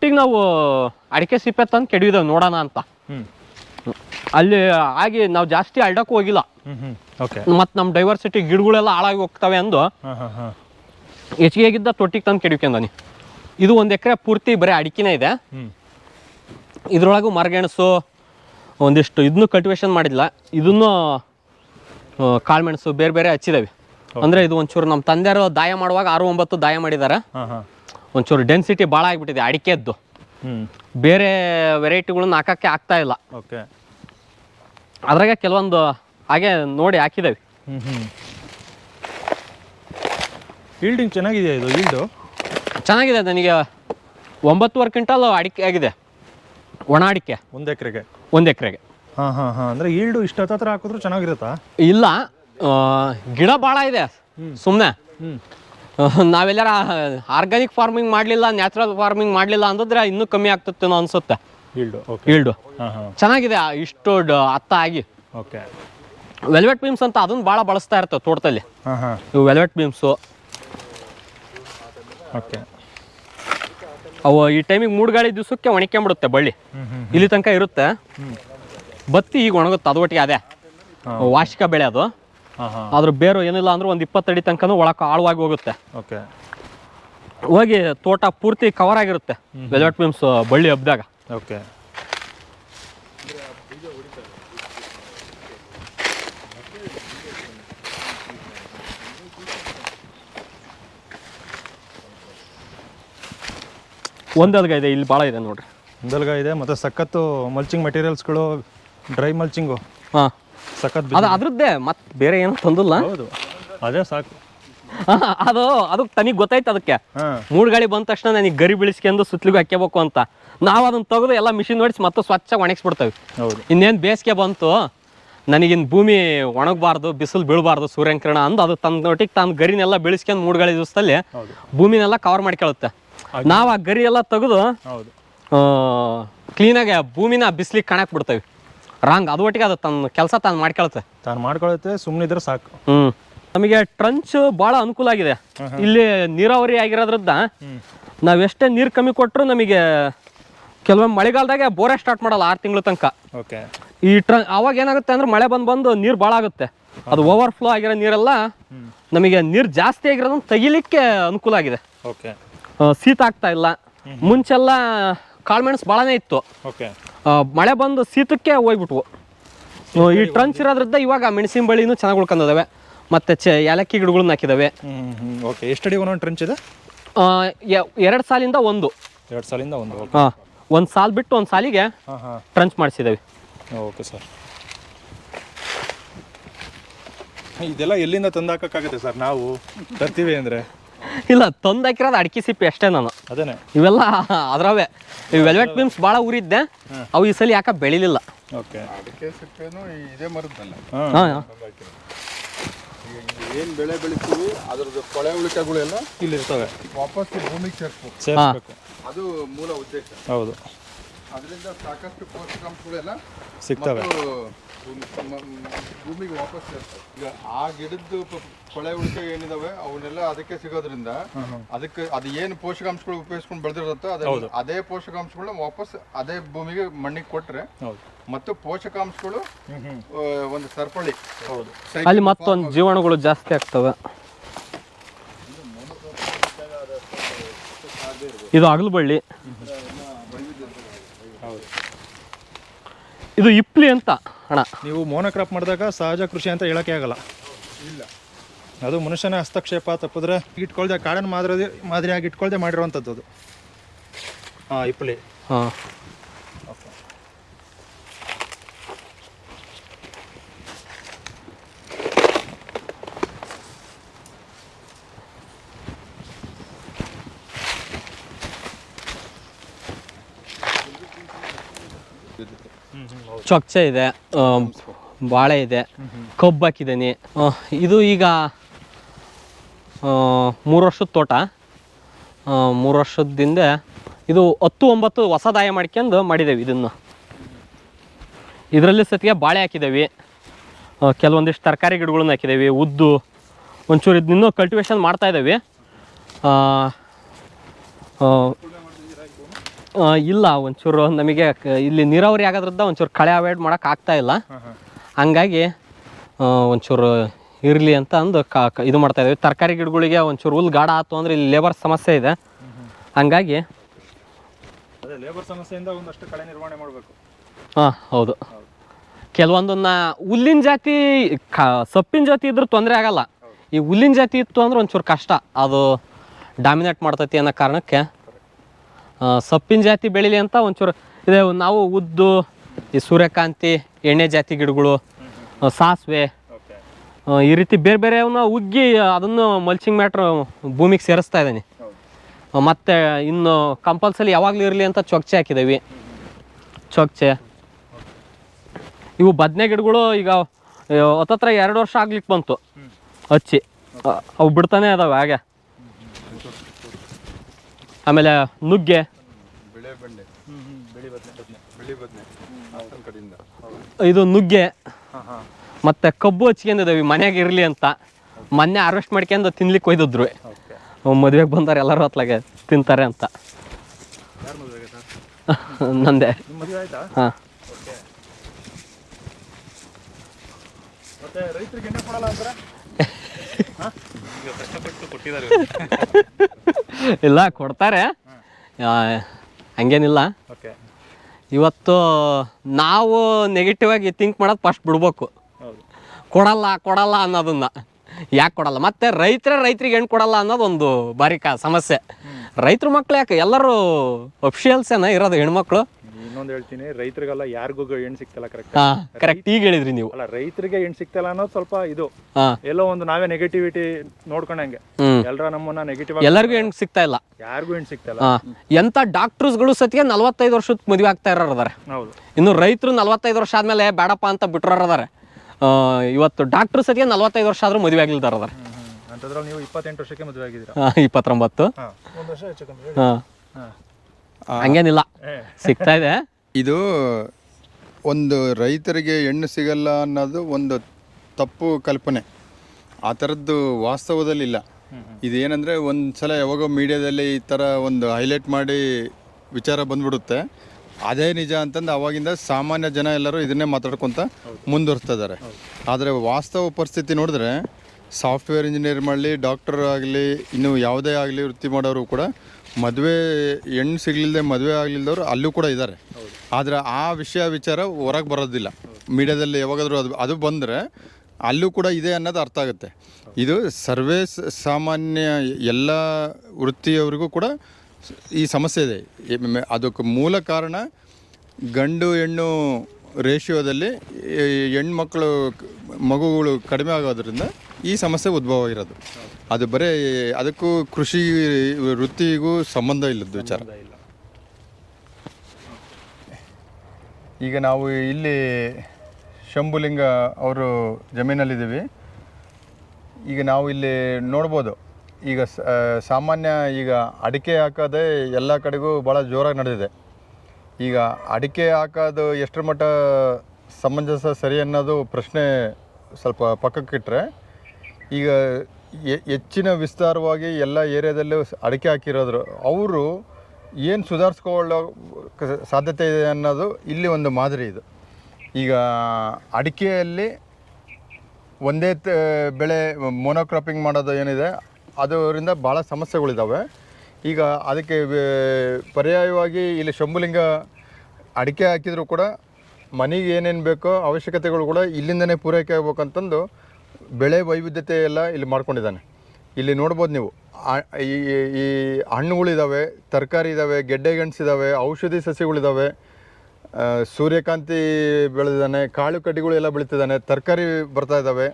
ತೊಟ್ಟಿಗೆ ನಾವು ಅಡಿಕೆ ಸಿಪ್ಪೆ ತಂದು ಕೆಡವಿದೇವೆ ನೋಡೋಣ ಅಂತ. ಅಲ್ಲಿ ಆಗಿ ನಾವು ಜಾಸ್ತಿ ಅಡ್ಡಕ್ಕೂ ಹೋಗಿಲ್ಲ. ಮತ್ತು ನಮ್ಮ ಡೈವರ್ಸಿಟಿ ಗಿಡಗಳೆಲ್ಲ ಹಾಳಾಗಿ ಹೋಗ್ತವೆ ಅಂದು ಹೆಚ್ಚಿಗೆ ಆಗಿದ್ದ ತೊಟ್ಟಿಗೆ ತಂದು ಕೆಡವ್ಕೊಂಡನಿ ಇದು ಒಂದು ಎಕರೆ ಪೂರ್ತಿ ಬರೀ ಅಡಿಕೆನೇ ಇದೆ. ಇದ್ರೊಳಗು ಮರಗೆಣಸು ಒಂದಿಷ್ಟು ಇದನ್ನು ಕಲ್ಟಿವೇಶನ್ ಮಾಡಿಲ್ಲ ಇದನ್ನು ಕಾಳುಮೆಣಸು ಬೇರೆ ಬೇರೆ ಹಚ್ಚಿದಾವೆ. ಅಂದರೆ ಇದು ಒಂಚೂರು ನಮ್ಮ ತಂದೆಯರು ದಾಯ ಮಾಡುವಾಗ ಆರು ಒಂಬತ್ತು ದಾಯ ಮಾಡಿದ್ದಾರೆ ಒಂಚೂರು ಡೆನ್ಸಿಟಿ ಭಾಳ ಆಗಿಬಿಟ್ಟಿದೆ ಅಡಿಕೆದ್ದು. ಹ್ಞೂ ಬೇರೆ ವೆರೈಟಿಗಳನ್ನ ಹಾಕೋಕ್ಕೆ ಆಗ್ತಾ ಇಲ್ಲ. ಓಕೆ. ಅದ್ರಾಗ ಕೆಲವೊಂದು ಹಾಗೆ ನೋಡಿ ಹಾಕಿದ್ದೇವೆ. ಹ್ಞೂ ಹ್ಞೂ ಈಲ್ಡಿಂಗ್ ಚೆನ್ನಾಗಿದೆಯಾ ಇದು ಈಲ್ಡು ಚೆನ್ನಾಗಿದೆ ನನಗೆ ಒಂಬತ್ತುವರೆ ಕ್ವಿಂಟಲ್ ಅಡಿಕೆ ಆಗಿದೆ. ಒಣ ಅಡಿಕೆ. ಒಂದು ಎಕರೆಗೆ? ಒಂದು ಎಕರೆಗೆ. ಹಾಂ ಹಾಂ ಹಾಂ. ಅಂದರೆ ಈಲ್ಡು ಇಷ್ಟು ಹತ್ತತ್ರ ಹಾಕಿದ್ರು ಚೆನ್ನಾಗಿರುತ್ತಾ? ಇಲ್ಲ ಆ, ಗಿಡ ಭಾಳ ಇದೆ. ಸುಮ್ಮನೆ ಹ್ಞೂ ನಾವೆಲ್ಲರ ಆರ್ಗ್ಯಾನಿಕ್ ಫಾರ್ಮಿಂಗ್ ಮಾಡಲಿಲ್ಲ ನ್ಯಾಚುರಲ್ ಫಾರ್ಮಿಂಗ್ ಮಾಡಲಿಲ್ಲ ಅಂದ್ರೆ ಇನ್ನೂ ಕಮ್ಮಿ ಆಗ್ತತ್ತೇನೋ ಅನ್ಸುತ್ತೆ. ಈಲ್ಡು ಹಾಂ ಚೆನ್ನಾಗಿದೆ ಇಷ್ಟು ಅತ್ತ ಆಗಿ. ಓಕೆ ವೆಲ್ವೆಟ್ ಬೀಮ್ಸ್ ಅಂತ ಅದನ್ನ ಭಾಳ ಬಳಸ್ತಾ ಇರ್ತವೆ ತೋಟದಲ್ಲಿ. ಇವು ವೆಲ್ವೆಟ್ ಬೀಮ್ಸು ಓಕೆ ಅವು ಈ ಟೈಮಿಗೆ ಮೂರು ಗಾಳಿ ದಿವಸಕ್ಕೆ ಒಣಕ್ಕೊಂಬಿಡುತ್ತೆ ಬಳ್ಳಿ. ಇಲ್ಲಿ ತನಕ ಇರುತ್ತೆ. ಬತ್ತಿ ಈಗ ಒಣಗುತ್ತೆ ಅದೊಟ್ಟಿಗೆ ಅದೇ. ವಾರ್ಷಿಕ ಬೆಳೆ ಅದು. ಅದ್ರ ಬೇರು ಏನಿಲ್ಲ ಅಂದ್ರೆ ಒಂದು ಇಪ್ಪತ್ತಡಿ ತನಕ ಒಳಕ್ಕೆ ಆಳವಾಗಿ ಹೋಗುತ್ತೆ. ಓಕೆ. ಹೋಗಿ ತೋಟ ಪೂರ್ತಿ ಕವರ್ ಆಗಿರುತ್ತೆ ವೆಜಾಟ್ ಬೀಮ್ಸ್ ಬಳ್ಳಿ ಹಬ್ದಾಗ. ಓಕೆ. ಒಂದಲ್ಗ ಇದೆ ಇಲ್ಲಿ ಭಾಳ ಇದೆ ನೋಡ್ರಿ. ಒಂದಲ್ಗ ಇದೆ ಮತ್ತು ಸಖತ್ತು ಮಲ್ಚಿಂಗ್ ಮೆಟೀರಿಯಲ್ಸ್ಗಳು ಡ್ರೈ ಮಲ್ಚಿಂಗು ಹಾಂ. ಸಖತ್ ಅದು ಅದ್ರದ್ದೇ ಮತ್ತೆ ಬೇರೆ ಏನು ತಂದಿಲ್ಲ. ಹೌದು. ಅದೇ ಸಾಕು. ಅದು ಅದು ತನಿಗೆ ಗೊತ್ತಾಯ್ತು ಅದಕ್ಕೆ. ಮೂರು ಗಾಳಿ ಬಂದ ತಕ್ಷಣ ನನಗೆ ಗರಿ ಬೆಳೆಸ್ಕೊಂಡು ಸುತ್ತಲಿಗೆ ಹಾಕ್ಯಬೇಕು ಅಂತ. ನಾವು ಅದನ್ನ ತೆಗೆದು ಎಲ್ಲ ಮಿಷಿನ್ ಹೊಡಿಸಿ ಮತ್ತೆ ಸ್ವಚ್ಛ ಒಣಗಿಸ್ಬಿಡ್ತೇವೆ. ಹೌದು. ಇನ್ನೇನು ಬೇಸಿಗೆ ಬಂತು ನನಗಿನ್ ಭೂಮಿ ಒಣಗಬಾರ್ದು ಬಿಸಿಲು ಬೀಳಬಾರ್ದು ಸೂರ್ಯಂಕಿರಣ ಅಂದು ಅದು ತನ್ನ ನೋಟಿಗೆ ತನ್ನ ಗರಿನೆಲ್ಲ ಬೆಳೆಸ್ಕೊಂಡು ಮೂರು ಗಾಳಿ ದಿವಸದಲ್ಲಿ ಭೂಮಿನೆಲ್ಲ ಕವರ್ ಮಾಡ್ಕೊಳ್ಳುತ್ತೆ ನಾವು ಆ ಗರಿ ಎಲ್ಲ ತೆಗೆದು ಕ್ಲೀನಾಗಿ ಭೂಮಿನ ಬಿಸಿಲಿಗೆ ಕಾಣಕ್ಕೆ ಬಿಡ್ತೇವೆ. ರಾಂಗ್ ಅದು ಒಟ್ಟಿಗೆ ಅದು ತನ್ನ ಕೆಲಸ ತಾನು ಮಾಡ್ಕೊಳತ್ತೆ. ತಾನು ಸುಮ್ಮನೆ ಇದ್ರೆ ಸಾಕು. ಹ್ಞೂ ನಮಗೆ ಟ್ರಂಚ್ ಭಾಳ ಅನುಕೂಲ ಆಗಿದೆ. ಇಲ್ಲಿ ನೀರಾವರಿ ಆಗಿರೋದ್ರಿಂದ ನಾವೆಷ್ಟೇ ನೀರು ಕಮ್ಮಿ ಕೊಟ್ಟರು ನಮಗೆ ಕೆಲವೊಮ್ಮೆ ಮಳೆಗಾಲದಾಗೆ ಬೋರೆ ಸ್ಟಾರ್ಟ್ ಮಾಡಲ್ಲ ಆರು ತಿಂಗಳ ತನಕ. ಓಕೆ. ಈ ಟ್ರ ಅವಾಗ ಏನಾಗುತ್ತೆ ಅಂದ್ರೆ ಮಳೆ ಬಂದು ಬಂದು ನೀರು ಭಾಳ ಆಗುತ್ತೆ. ಅದು ಓವರ್ ಫ್ಲೋ ಆಗಿರೋ ನೀರೆಲ್ಲ ನಮಗೆ ನೀರು ಜಾಸ್ತಿ ಆಗಿರೋದನ್ನ ತೆಗಿಲಿಕ್ಕೆ ಅನುಕೂಲ ಆಗಿದೆ. ಶೀತ ಆಗ್ತಾ ಇಲ್ಲ. ಮುಂಚೆಲ್ಲ ಕಾಳುಮೆಣಸು ಭಾಳನೇ ಇತ್ತು. ಮಳೆ ಬಂದು ಶೀತಕ್ಕೆ ಹೋಗ್ಬಿಟ್ವು. ಈ ಟ್ರಂಚ್ ಇರೋದ್ರಿಂದ ಇವಾಗ ಮೆಣಸಿನ ಬಳ್ಳಿನೂ ಚೆನ್ನಾಗಿ ಉಳ್ಕೊಂಡಿದಾವೆ. ಮತ್ತು ಚ ಏಲಕ್ಕಿ ಗಿಡಗಳನ್ನ ಹಾಕಿದ್ದಾವೆ ಓಕೆ ಎಷ್ಟು ಎಷ್ಟಡಿ ಒಂದೊಂದು ಟ್ರಂಚ್ ಇದೆ? ಎರಡು ಸಾಲಿಂದ ಒಂದು. ಎರಡು ಸಾಲಿಂದ ಒಂದು ಹಾಂ ಒಂದು ಸಾಲು ಬಿಟ್ಟು ಒಂದು ಸಾಲಿಗೆ ಟ್ರಂಚ್ ಮಾಡಿಸಿದ್ದೇವೆ ಓಕೆ ಸರ್ ಇದೆಲ್ಲ ಎಲ್ಲಿಂದ ತಂದು ಹಾಕೋಕ್ಕಾಗುತ್ತೆ ಸರ್ ನಾವು ತರ್ತೀವಿ ಅಂದರೆ? ಇಲ್ಲ ತಂದು ಹಾಕಿರೋದು ಅಡಿಕೆ ಸಿಪ್ಪೆ ಅಷ್ಟೇ ನಾನು. ಅದೇನೆ? ಇವೆಲ್ಲ ಅದ್ರವೇ. ಈ ವೆಲ್ವೆಟ್ ಬೀಮ್ಸ್ ಭಾಳ ಊರಿದ್ದೆ ಅವು ಈ ಸಲ ಯಾಕೆ ಬೆಳಿಲಿಲ್ಲ. ಓಕೆ. ಅಡಿಕೆ ಸಿಪ್ಪೆನೂ ಇದೇ ಮರದ್ದಲ್ಲ. ಹಾಂ. ಏನು ಬೆಳೆ ಬೆಳಿತೀವಿ ಅದ್ರದ್ದು ಕೊಳೆ ಉಳಿಕೆಗಳೆಲ್ಲ ಇಲ್ಲಿ ಇರ್ತವೆ. ವಾಪಸ್ ಭೂಮಿಗೆ ಸೇರಿಸ್ಬೇಕು. ಸೇರಿಸ್ಬೇಕು. ಅದು ಮೂಲ ಉದ್ದೇಶ. ಹೌದು. ಅದರಿಂದ ಸಾಕಷ್ಟು ಪೋಷಕಾಂಶಗಳೆಲ್ಲ ಸಿಗ್ತವೆ. ಭೂಮಿಗೆ ವಾಪಸ್ ಸೇರ್ತವೆ ಈಗ ಆ ಗಿಡದ್ದು ಪ- ಕೊಳೆ ಉಳಿಕೆ ಏನಿದಾವೆ ಅವನ್ನೆಲ್ಲ ಅದಕ್ಕೆ ಸಿಗೋದ್ರಿಂದ ಅದಕ್ಕೆ ಅದು ಏನು ಪೋಷಕಾಂಶಗಳು ಉಪಯೋಗಿಸ್ಕೊಂಡು ಬೆಳೆದಿರುತ್ತೋ ಅದೇ ಅದೇ ಪೋಷಕಾಂಶಗಳನ್ನ ವಾಪಸ್ ಅದೇ ಭೂಮಿಗೆ ಮಣ್ಣಿಗೆ ಕೊಟ್ರೆ ಹೌದು. ಮತ್ತು ಪೋಷಕಾಂಶಗಳು ಆ, ಒಂದು ಸರಪಳಿ ಹೌದು. ಅಲ್ಲಿ ಮತ್ತೊಂದು ಜೀವಾಣುಗಳು ಜಾಸ್ತಿ ಆಗ್ತವೆ. ಇದು ಅಗಲಬಳ್ಳಿ. ಇದು ಇಪ್ಲಿ ಅಂತ. ಅಣ್ಣ ನೀವು ಮೋನೋಕ್ರಾಪ್ ಮಾಡಿದಾಗ ಸಹಜ ಕೃಷಿ ಅಂತ ಹೇಳೋಕ್ಕೆ ಆಗಲ್ಲ. ಇಲ್ಲ. ಅದು ಮನುಷ್ಯನ ಹಸ್ತಕ್ಷೇಪ ತಪ್ಪಿದ್ರೆ ಇಟ್ಕೊಳ್ದೆ ಕಾಡನ್ನು ಮಾದರಿ ಮಾದರಿಯಾಗಿ ಇಟ್ಕೊಳ್ದೆ ಮಾಡಿರುವಂಥದ್ದು ಅದು. ಹಾಂ ಇಪ್ಪಲಿ ಹಾಂ. ಚೊಚ್ಚೆ ಇದೆ ಬಾಳೆ ಇದೆ, ಕಬ್ಬು ಹಾಕಿದ್ದೀನಿ. ಇದು ಈಗ ಮೂರು ವರ್ಷದ ತೋಟ. ಮೂರು ವರ್ಷದಿಂದ ಇದು ಹತ್ತು ಒಂಬತ್ತು ಹೊಸದಾಯ ಮಾಡ್ಕೊಂಡು ಮಾಡಿದ್ದೇವೆ ಇದನ್ನು. ಇದರಲ್ಲಿ ಸತಿಗೆ ಬಾಳೆ ಹಾಕಿದ್ದೇವೆ ಕೆಲವೊಂದಿಷ್ಟು ತರಕಾರಿ ಗಿಡಗಳನ್ನ ಹಾಕಿದ್ದೇವೆ ಉದ್ದು, ಒಂಚೂರು ಇದನ್ನೂ ಕಲ್ಟಿವೇಶನ್ ಮಾಡ್ತಾ ಇದ್ದೇವೆ ಇಲ್ಲ ಒಂಚೂರು ನಮಗೆ ಇಲ್ಲಿ ನೀರಾವರಿ ಆಗೋದ್ರಿಂದ ಒಂಚೂರು ಕಳೆ ಅವಾಯ್ಡ್ ಮಾಡೋಕೆ ಆಗ್ತಾ ಇಲ್ಲ. ಹಂಗಾಗಿ ಒಂಚೂರು ಇರಲಿ ಅಂತ ಅಂದು ಕ ಇದು ಮಾಡ್ತಾ ಇದ್ದೀವಿ. ತರಕಾರಿ ಗಿಡಗಳಿಗೆ ಒಂಚೂರು ಹುಲ್ ಗಾಢ ಆಯ್ತು ಅಂದರೆ ಇಲ್ಲಿ ಲೇಬರ್ ಸಮಸ್ಯೆ ಇದೆ. ಹಂಗಾಗಿ ಲೇಬರ್ ಸಮಸ್ಯೆಯಿಂದ ಒಂದಷ್ಟು ಕಳೆ ನಿರ್ವಹಣೆ ಮಾಡಬೇಕು. ಹಾಂ ಹೌದು. ಕೆಲವೊಂದನ್ನ ಹುಲ್ಲಿನ ಜಾತಿ ಕ ಸೊಪ್ಪಿನ ಜಾತಿ ಇದ್ರೂ ತೊಂದರೆ ಆಗಲ್ಲ. ಈ ಹುಲ್ಲಿನ ಜಾತಿ ಇತ್ತು ಅಂದ್ರೆ ಒಂಚೂರು ಕಷ್ಟ. ಅದು ಡಾಮಿನೇಟ್ ಮಾಡ್ತೈತಿ ಅನ್ನೋ ಕಾರಣಕ್ಕೆ ಸೊಪ್ಪಿನ ಜಾತಿ ಬೆಳೀಲಿ ಅಂತ ಒಂಚೂರು ಇದೆ. ನಾವು ಉದ್ದು ಈ ಸೂರ್ಯಕಾಂತಿ ಎಣ್ಣೆ ಜಾತಿ ಗಿಡಗಳು ಸಾಸಿವೆ ಈ ರೀತಿ ಬೇರೆ ಬೇರೆ ಉಗ್ಗಿ ಅದನ್ನು ಮಲ್ಚಿಂಗ್ ಮ್ಯಾಟ್ರ್ ಭೂಮಿಗೆ ಸೇರಿಸ್ತಾ ಇದ್ದೀನಿ. ಮತ್ತು ಇನ್ನು ಕಂಪಲ್ಸರಿ ಯಾವಾಗಲೂ ಇರಲಿ ಅಂತ ಚೊಕ್ಚೆ ಹಾಕಿದ್ದೀವಿ. ಚೊಕ್ಚೆ. ಇವು ಬದನೆ ಗಿಡಗಳು ಈಗ ಹತ್ತತ್ರ ಎರಡು ವರ್ಷ ಆಗ್ಲಿಕ್ಕೆ ಬಂತು. ಹಚ್ಚಿ ಅವು ಬಿಡ್ತಾನೆ ಅದಾವೆ ಹಾಗೆ. ಆಮೇಲೆ ನುಗ್ಗೆ. ಬಿಳೆ ಬೆಂಡೆ ಇದು ನುಗ್ಗೆ. ಮತ್ತೆ ಕಬ್ಬು ಹಚ್ಕೊಂಡಿದ್ದಾವೆ ಮನೆಯಾಗ ಇರಲಿ ಅಂತ. ಮೊನ್ನೆ ಹಾರ್ವೆಸ್ಟ್ ಮಾಡ್ಕೊಂಡು ತಿನ್ಲಿಕ್ಕೆ ಒಯ್ದಿದ್ರು. ಮದ್ವೆಗೆ ಬಂದವ್ರು ಎಲ್ಲರೂ ಹೊತ್ಲಾಗೆ ತಿಂತಾರೆ ಅಂತ. ನಂದೆ. ಹಾಂ. ರೈತರಿಗೆ ಕೊಟ್ಟಿದ್ದಾರೆ ಇಲ್ಲ ಕೊಡ್ತಾರೆ. ಹಂಗೇನಿಲ್ಲ. ಓಕೆ ಇವತ್ತು ನಾವು ನೆಗೆಟಿವ್ ಆಗಿ ಥಿಂಕ್ ಮಾಡೋದು ಫಸ್ಟ್ ಬಿಡ್ಬೇಕು. ಕೊಡಲ್ಲ ಕೊಡಲ್ಲ ಅನ್ನೋದನ್ನ. ಯಾಕೆ ಕೊಡಲ್ಲ? ಮತ್ತೆ ರೈತರ ರೈತರಿಗೆ ಏನು ಕೊಡಲ್ಲ ಅನ್ನೋದು ಒಂದು ಬಾರಿ ಕ ಸಮಸ್ಯೆ. ರೈತರ ಮಕ್ಳು ಯಾಕೆ? ಎಲ್ಲರೂ ಅಫಿಷಿಯಲ್ಸೇನ ಇರೋದು ಹೆಣ್ಮಕ್ಳು? ಇನ್ನೊಂದು ಹೇಳ್ತೀನಿ ರೈತರಿಗೆಲ್ಲ ಯಾರಿಗೂ ಹೆಣ್ಣು ಸಿಗ್ತಲ್ಲ ಕರೆಕ್ಟ್ ಹಾಂ ಕರೆಕ್ಟ್ ಈಗ ಹೇಳಿದ್ರಿ ನೀವು. ಅಲ್ಲ ರೈತರಿಗೆ ಹೆಣ್ಣು ಸಿಗ್ತಲ್ಲ ಅನ್ನೋದು ಸ್ವಲ್ಪ ಇದು. ಎಲ್ಲೋ ಒಂದು ನಾವೇ ನೆಗೆಟಿವಿಟಿ ನೋಡ್ಕೊಂಡಂಗೆ. ಎಲ್ರ ಎಲ್ಲರ ನಮ್ಮನ್ನ ನೆಗೆಟಿವ್ ಆಗಿ ಎಲ್ಲರಿಗೂ ಹೆಣ್ಣು ಸಿಗ್ತಾ ಇಲ್ಲ. ಯಾರಿಗೂ ಹೆಣ್ಣು ಸಿಗ್ತಲ್ಲ ಎಂತ ಡಾಕ್ಟರ್ಸ್ಗಳು ಸತಿಗೆ ನಲ್ವತ್ತೈದು ವರ್ಷದ ಮದುವೆ ಆಗ್ತಾ ಇರೋದಾರೆ ಅದಾರೆ ಹೌದು. ಇನ್ನು ರೈತರು ನಲ್ವತ್ತೈದು ವರ್ಷ ಆದ್ಮೇಲೆ ಬೇಡಪ್ಪ ಅಂತ ಬಿಟ್ರೋರು ಅದಾರೆ ಆ, ಇವತ್ತು ಡಾಕ್ಟರ್ ಸತಿಗೆ ನಲ್ವತ್ತೈದು ವರ್ಷ ಆದ್ರೂ ಮದುವೆ ಆಗ್ಲಿದ್ದಾರದಾರೆ ಅಂತದ್ರಲ್ಲಿ ನೀವು ಇಪ್ಪತ್ತೆಂಟು ವರ್ಷಕ್ಕೆ ಮದುವೆ ಆಗಿದ್ದೀರಾ? ಇಪ್ಪತ್ತೊಂಬತ್ತು. ಹಾಂ. ಒಂದು ವರ್ಷ ಹೆಚ್ಚು ಕಮ್ಮಿ. ಹಾಂ. ಹಾಂ. ಹಂಗೇನಿಲ್ಲ. ಸಿಗ್ತಾ ಇದೆ. ಇದು ಒಂದು ರೈತರಿಗೆ ಹೆಣ್ಣು ಸಿಗಲ್ಲ ಅನ್ನೋದು ಒಂದು ತಪ್ಪು ಕಲ್ಪನೆ. ಆ ಥರದ್ದು ವಾಸ್ತವದಲ್ಲಿ ಇಲ್ಲ. ಇದೇನೆಂದರೆ ಒಂದು ಸಲ ಯಾವಾಗೋ ಮೀಡಿಯಾದಲ್ಲಿ ಈ ಥರ ಒಂದು ಹೈಲೈಟ್ ಮಾಡಿ ವಿಚಾರ ಬಂದ್ಬಿಡುತ್ತೆ. ಅದೇ ನಿಜ ಅಂತಂದು ಅವಾಗಿಂದ ಸಾಮಾನ್ಯ ಜನ ಎಲ್ಲರೂ ಇದನ್ನೇ ಮಾತಾಡ್ಕೊತ ಮುಂದುವರಿಸ್ತಾ ಇದ್ದಾರೆ. ಆದರೆ ವಾಸ್ತವ ಪರಿಸ್ಥಿತಿ ನೋಡಿದ್ರೆ ಸಾಫ್ಟ್ವೇರ್ ಇಂಜಿನಿಯರ್ ಮಾಡಲಿ, ಡಾಕ್ಟರ್ ಆಗಲಿ, ಇನ್ನು ಯಾವುದೇ ಆಗಲಿ ವೃತ್ತಿ ಮಾಡೋರು ಕೂಡ ಮದುವೆ, ಹೆಣ್ಣು ಸಿಗಲಿಲ್ಲದೆ ಮದುವೆ ಆಗಲಿಲ್ಲದವರು ಅಲ್ಲೂ ಕೂಡ ಇದ್ದಾರೆ ಆದರೆ ಆ ವಿಷಯ ವಿಚಾರ ಹೊರಗೆ ಬರೋದಿಲ್ಲ. ಮೀಡಿಯಾದಲ್ಲಿ ಯಾವಾಗಾದರೂ ಅದು ಅದು ಬಂದರೆ ಅಲ್ಲೂ ಕೂಡ ಇದೆ ಅನ್ನೋದು ಅರ್ಥ ಆಗುತ್ತೆ. ಇದು ಸರ್ವೇ ಸಾಮಾನ್ಯ ಎಲ್ಲ ವೃತ್ತಿಯವರಿಗೂ ಕೂಡ ಈ ಸಮಸ್ಯೆ ಇದೆ. ಅದಕ್ಕೆ ಮೂಲ ಕಾರಣ ಗಂಡು ಹೆಣ್ಣು ರೇಷಿಯೋದಲ್ಲಿ ಹೆಣ್ಮಕ್ಳು ಮಗುಗಳು ಕಡಿಮೆ ಆಗೋದ್ರಿಂದ ಈ ಸಮಸ್ಯೆ ಉದ್ಭವ ಇರೋದು. ಅದು ಬರೀ ಅದಕ್ಕೂ ಕೃಷಿ ವೃತ್ತಿಗೂ ಸಂಬಂಧ ಇಲ್ಲದ ವಿಚಾರ. ಈಗ ನಾವು ಇಲ್ಲಿ ಶಂಭುಲಿಂಗ ಅವರು ಜಮೀನಲ್ಲಿದ್ದೀವಿ. ಈಗ ನಾವು ಇಲ್ಲಿ ನೋಡ್ಬೋದು. ಈಗ ಸಾಮಾನ್ಯ ಈಗ ಅಡಿಕೆ ಹಾಕೋದೇ ಎಲ್ಲ ಕಡೆಗೂ ಭಾಳ ಜೋರಾಗಿ ನಡೆದಿದೆ. ಈಗ ಅಡಿಕೆ ಹಾಕೋದು ಎಷ್ಟರ ಮಟ್ಟ ಸಮಂಜಸ ಸರಿ ಅನ್ನೋದು ಪ್ರಶ್ನೆ ಸ್ವಲ್ಪ ಪಕ್ಕಕ್ಕಿಟ್ರೆ ಈಗ ಹೆಚ್ಚಿನ ವಿಸ್ತಾರವಾಗಿ ಎಲ್ಲ ಏರಿಯಾದಲ್ಲೂ ಅಡಕೆ ಹಾಕಿರೋದ್ರು. ಅವರು ಏನು ಸುಧಾರಿಸ್ಕೊಳ್ಳೋ ಸಾಧ್ಯತೆ ಇದೆ ಅನ್ನೋದು ಇಲ್ಲಿ ಒಂದು ಮಾದರಿ ಇದು. ಈಗ ಅಡಿಕೆಯಲ್ಲಿ ಒಂದೇ ಬೆಳೆ ಮೊನೋಕ್ರಾಪಿಂಗ್ ಮಾಡೋದು ಏನಿದೆ, ಅದರಿಂದ ಭಾಳ ಸಮಸ್ಯೆಗಳಿದ್ದಾವೆ ಈಗ ಅದಕ್ಕೆ ಪರ್ಯಾಯವಾಗಿ ಇಲ್ಲಿ ಶಂಭುಲಿಂಗ ಅಡಿಕೆ ಹಾಕಿದರೂ ಕೂಡ ಮನೆಗೆ ಏನೇನು ಬೇಕೋ ಅವಶ್ಯಕತೆಗಳು ಕೂಡ ಇಲ್ಲಿಂದನೇ ಪೂರೈಕೆ ಆಗ್ಬೇಕಂತಂದು ಬೆಳೆ ವೈವಿಧ್ಯತೆ ಎಲ್ಲ ಇಲ್ಲಿ ಮಾಡ್ಕೊಂಡಿದ್ದಾನೆ. ಇಲ್ಲಿ ನೋಡ್ಬೋದು ನೀವು ಈ ಈ ಹಣ್ಣುಗಳಿದ್ದಾವೆ ತರಕಾರಿ ಇದ್ದಾವೆ ಗೆಡ್ಡೆ ಗೆಣಸಿದ್ದಾವೆ ಔಷಧಿ ಸಸಿಗಳಿದ್ದಾವೆ ಸೂರ್ಯಕಾಂತಿ ಬೆಳೆದಿದ್ದಾನೆ, ಕಾಳು ಕಡ್ಡಿಗಳೆಲ್ಲ ಬೆಳೀತಿದ್ದಾನೆ, ತರಕಾರಿ ಬರ್ತಾ ಇದ್ದಾವೆ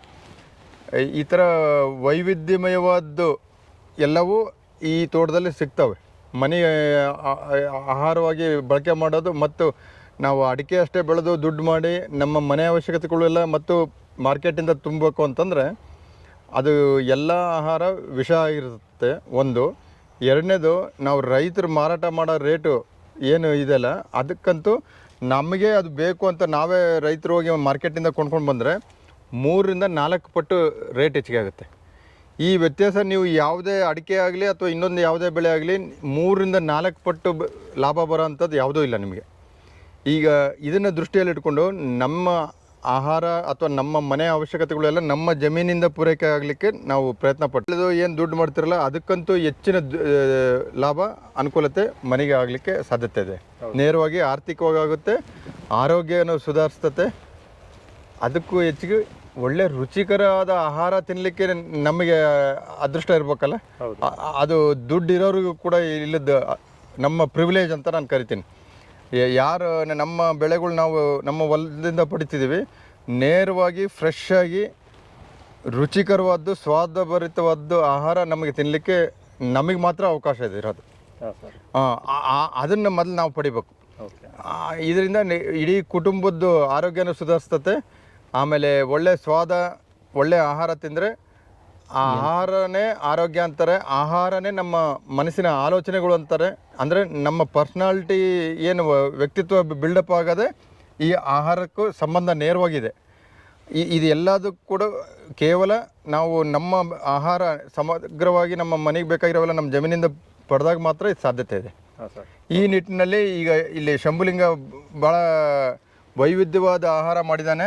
ಈ ಥರ ವೈವಿಧ್ಯಮಯವಾದ್ದು ಎಲ್ಲವೂ ಈ ತೋಟದಲ್ಲಿ ಸಿಗ್ತವೆ. ಆ- ಆಹಾರವಾಗಿ ಬಳಕೆ ಮಾಡೋದು ಮತ್ತು ನಾವು ಅಡಿಕೆ ಅಷ್ಟೇ ಬೆಳೆದು ದುಡ್ಡು ಮಾಡಿ ನಮ್ಮ ಮನೆ ಅವಶ್ಯಕತೆಗಳೆಲ್ಲ ಮತ್ತು ಮಾರ್ಕೆಟಿಂದ ತುಂಬಬೇಕು ಅಂತಂದರೆ ಅದು ಎಲ್ಲ ಆಹಾರ ವಿಷ ಆಗಿರುತ್ತೆ. ಒಂದು. ಎರಡನೇದು, ನಾವು ರೈತರು ಮಾರಾಟ ಮಾಡೋ ರೇಟು ಏನು ಇದೆಯಲ್ಲ ಅದಕ್ಕಂತೂ ನಮಗೆ ಅದು ಬೇಕು ಅಂತ ನಾವೇ ರೈತರು ಹೋಗಿ ಮಾರ್ಕೆಟಿಂದ ಕೊಂಡ್ಕೊಂಡು ಬಂದರೆ ಮೂರರಿಂದ ನಾಲ್ಕು ಪಟ್ಟು ರೇಟ್ ಹೆಚ್ಚಿಗೆ ಆಗುತ್ತೆ. ಈ ವ್ಯತ್ಯಾಸ ನೀವು ಯಾವುದೇ ಅಡಿಕೆ ಆಗಲಿ ಅಥವಾ ಇನ್ನೊಂದು ಯಾವುದೇ ಬೆಳೆ ಆಗಲಿ ಮೂರರಿಂದ ನಾಲ್ಕು ಪಟ್ಟು ಲಾಭ ಬರೋ ಅಂಥದ್ದು ಯಾವುದೂ ಇಲ್ಲ ನಿಮಗೆ. ಈಗ ಇದನ್ನು ದೃಷ್ಟಿಯಲ್ಲಿ ಇಟ್ಕೊಂಡು ನಮ್ಮ ಆಹಾರ ಅಥವಾ ನಮ್ಮ ಮನೆ ಅವಶ್ಯಕತೆಗಳೆಲ್ಲ ನಮ್ಮ ಜಮೀನಿಂದ ಪೂರೈಕೆ ಆಗಲಿಕ್ಕೆ ನಾವು ಪ್ರಯತ್ನ ಪಟ್ಟು ಏನು ದುಡ್ಡು ಮಾಡ್ತಿರಲ್ಲ ಅದಕ್ಕಂತೂ ಹೆಚ್ಚಿನ ಲಾಭ ಅನುಕೂಲತೆ ಮನೆಗೆ ಆಗಲಿಕ್ಕೆ ಸಾಧ್ಯತೆ ಇದೆ. ನೇರವಾಗಿ ಆರ್ಥಿಕವಾಗಿ ಆಗುತ್ತೆ ಆರೋಗ್ಯನೂ ಸುಧಾರಿಸ್ತತೆ. ಅದಕ್ಕೂ ಹೆಚ್ಚಿಗೆ ಒಳ್ಳೆ ರುಚಿಕರವಾದ ಆಹಾರ ತಿನ್ನಲಿಕ್ಕೆ ನಮಗೆ ಅದೃಷ್ಟ ಇರಬೇಕಲ್ಲ. ಅದು ದುಡ್ಡು ಇರೋರಿಗೂ ಕೂಡ ಇಲ್ಲದ ನಮ್ಮ ಪ್ರಿವಿಲೇಜ್ ಅಂತ ನಾನು ಕರಿತೀನಿ. ಯಾರು ನಮ್ಮ ಬೆಳೆಗಳು ನಾವು ನಮ್ಮ ಹೊಲದಿಂದ ಪಡಿತಿದ್ದೀವಿ ನೇರವಾಗಿ ಫ್ರೆಶ್ ಆಗಿ ರುಚಿಕರವಾದ್ದು ಸ್ವಾದಭರಿತವಾದ್ದು ಆಹಾರ ನಮಗೆ ತಿನ್ನಲಿಕ್ಕೆ ನಮಗೆ ಮಾತ್ರ ಅವಕಾಶ ಇದೆ ಇರೋದು. ಹಾಂ ಅದನ್ನು ಮೊದಲು ನಾವು ಪಡಿಬೇಕು. ಇದರಿಂದ ಇಡೀ ಕುಟುಂಬದ್ದು ಆರೋಗ್ಯನೂ ಸುಧಾರಿಸ್ತತೆ. ಆಮೇಲೆ ಒಳ್ಳೆ ಸ್ವಾದ ಒಳ್ಳೆ ಆಹಾರ ತಿಂದರೆ ಆಹಾರನೇ ಆರೋಗ್ಯ ಅಂತಾರೆ. ಆಹಾರನೇ ನಮ್ಮ ಮನಸ್ಸಿನ ಆಲೋಚನೆಗಳು ಅಂತಾರೆ. ಅಂದರೆ ನಮ್ಮ ಪರ್ಸ್ನಾಲಿಟಿ ಏನು ವ್ಯಕ್ತಿತ್ವ ಬಿಲ್ಡಪ್ ಆಗದೆ ಈ ಆಹಾರಕ್ಕೂ ಸಂಬಂಧ ನೇರವಾಗಿದೆ. ಈ ಇದು ಎಲ್ಲದಕ್ಕೂ ಕೂಡ ಕೇವಲ ನಾವು ನಮ್ಮ ಆಹಾರ ಸಮಗ್ರವಾಗಿ ನಮ್ಮ ಮನೆಗೆ ಬೇಕಾಗಿರೋವೆಲ್ಲ ನಮ್ಮ ಜಮೀನಿಂದ ಪಡೆದಾಗ ಮಾತ್ರ ಇದು ಸಾಧ್ಯತೆ ಇದೆ. ಈ ನಿಟ್ಟಿನಲ್ಲಿ ಈಗ ಇಲ್ಲಿ ಶಂಭುಲಿಂಗ ಭಾಳ ವೈವಿಧ್ಯವಾದ ಆಹಾರ ಮಾಡಿದ್ದಾನೆ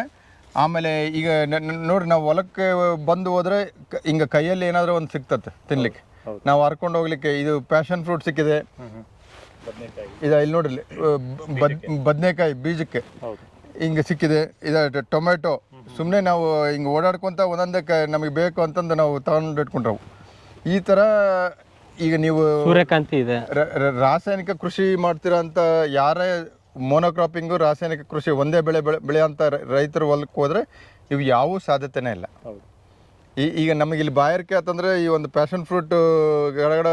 ಆಮೇಲೆ ಈಗ ನ- ನ- ನೋಡ್ರಿ ನಾವು ಹೊಲಕ್ಕೆ ಬಂದು ಹೋದರೆ ಹಿಂಗೆ ಹಿಂಗ ಕೈಯಲ್ಲಿ ಏನಾದರೂ ಒಂದು ಸಿಗ್ತದೆ ತಿನ್ಲಿಕ್ಕೆ. ನಾವು ಹರ್ಕೊಂಡು ಹೋಗ್ಲಿಕ್ಕೆ ಇದು ಪ್ಯಾಷನ್ ಫ್ರೂಟ್ ಸಿಕ್ಕಿದೆ. ಬದನೆಕಾಯಿ. ಇದು ಇಲ್ಲಿ ನೋಡ್ರಿ ಬದನೆಕಾಯಿ ಬೀಜಕ್ಕೆ. ಹೌದು. ಹಿಂಗೆ ಸಿಕ್ಕಿದೆ. ಇದು ಟೊಮೆಟೊ ಸುಮ್ಮನೆ ನಾವು ಹಿಂಗೆ ಓಡಾಡ್ಕೊತ ಒಂದೊಂದಕ್ಕೆ ನಮಗೆ ಬೇಕು ಅಂತಂದು ನಾವು ತಗೊಂಡು ಇಟ್ಕೊಂಡ್ರವು. ಈ ಥರ ಈಗ ನೀವು ಸೂರ್ಯಕಾಂತಿ ಇದೆ. ರಾಸಾಯನಿಕ ಕೃಷಿ ಮಾಡ್ತಿರೋಂತ ಯಾರೇ ಮೋನೋಕ್ರಾಪಿಂಗು ರಾಸಾಯನಿಕ ಕೃಷಿ ಒಂದೇ ಬೆಳೆ ಬೆಳೆ ಬೆಳೆಯೋಂಥ ರೈತರು ಹೊಲಕ್ಕೆ ಹೋದರೆ ಇವು ಯಾವ ಸಾಧ್ಯತೆನೇ ಇಲ್ಲ. ಹೌದು. ಈ ಈಗ ನಮಗೆ ಇಲ್ಲಿ ಬಾಯಾರಿಕೆ ಆತಂದ್ರೆ ಈ ಒಂದು ಪ್ಯಾಷನ್ ಫ್ರೂಟ್ ಗಡಗಡ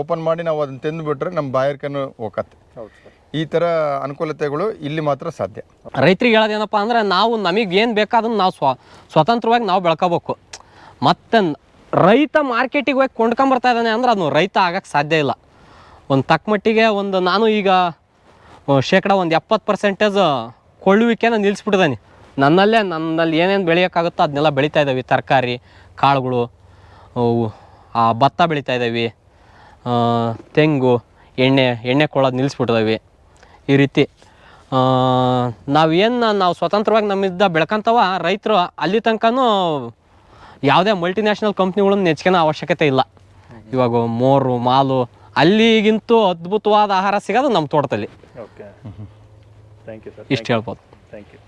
ಓಪನ್ ಮಾಡಿ ನಾವು ಅದನ್ನ ತಿಂದು ಬಿಟ್ರೆ ನಮ್ಮ ಬಾಯಾರಿಕೆನೂ ಹೋಗತ್ತೆ. ಹೌದು ಸರ್. ಈ ಥರ ಅನುಕೂಲತೆಗಳು ಇಲ್ಲಿ ಮಾತ್ರ ಸಾಧ್ಯ. ರೈತರಿಗೆ ಹೇಳೋದೇನಪ್ಪ ಅಂದ್ರೆ ನಾವು ನಮಗೆ ಏನು ಬೇಕಾದನ್ನು ನಾವು ಸ್ವ ಸ್ವತಂತ್ರವಾಗಿ ನಾವು ಬೆಳ್ಕೋಬೇಕು. ಮತ್ತು ರೈತ ಮಾರ್ಕೆಟಿಗೆ ಹೋಗಿ ಕೊಂಡ್ಕೊಂಬರ್ತಾ ಇದ್ದಾನೆ ಅಂದ್ರೆ ಅದು ರೈತ ಆಗಕ್ಕೆ ಸಾಧ್ಯ ಇಲ್ಲ. ಒಂದು ತಕ್ಕ ಮಟ್ಟಿಗೆ ಒಂದು ನಾನು ಈಗ ಶೇಕಡ ಒಂದು ಎಪ್ಪತ್ತು ಪರ್ಸೆಂಟೇಜ್ ಕೊಳ್ಳುವಿಕೆನ ನಿಲ್ಲಿಸ್ಬಿಟ್ಟಿದ್ದಾನೆ ನನ್ನಲ್ಲೇ ನನ್ನಲ್ಲಿ ಏನೇನು ಬೆಳೆಯೋಕ್ಕಾಗುತ್ತೋ ಅದನ್ನೆಲ್ಲ ಬೆಳೀತಾ ಇದ್ದಾವೆ ತರಕಾರಿ ಕಾಳುಗಳು ಅವು, ಆ ಭತ್ತ ಬೆಳೀತಾ ಇದ್ದಾವೆ ತೆಂಗು ಎಣ್ಣೆ ಎಣ್ಣೆ ಕೊಳೋದು ನಿಲ್ಲಿಸ್ಬಿಟ್ಟಿದ್ದಾವೆ ಈ ರೀತಿ ನಾವೇನು ನಾವು ಸ್ವತಂತ್ರವಾಗಿ ನಮ್ಮಿಂದ ಬೆಳ್ಕೊಂತವ ರೈತರು ಅಲ್ಲಿ ತನಕನೂ ಯಾವುದೇ ಮಲ್ಟಿನ್ಯಾಷನಲ್ ಕಂಪ್ನಿಗಳನ್ನು ನೆಚ್ಕೊಳೋ ಅವಶ್ಯಕತೆ ಇಲ್ಲ. ಇವಾಗ ಮೋರು ಮಾಲು ಅಲ್ಲಿಗಿಂತೂ ಅದ್ಭುತವಾದ ಆಹಾರ ಸಿಗೋದು ನಮ್ಮ ತೋಟದಲ್ಲಿ. ಇಷ್ಟು ಹೇಳ್ಬೋದು. Thank you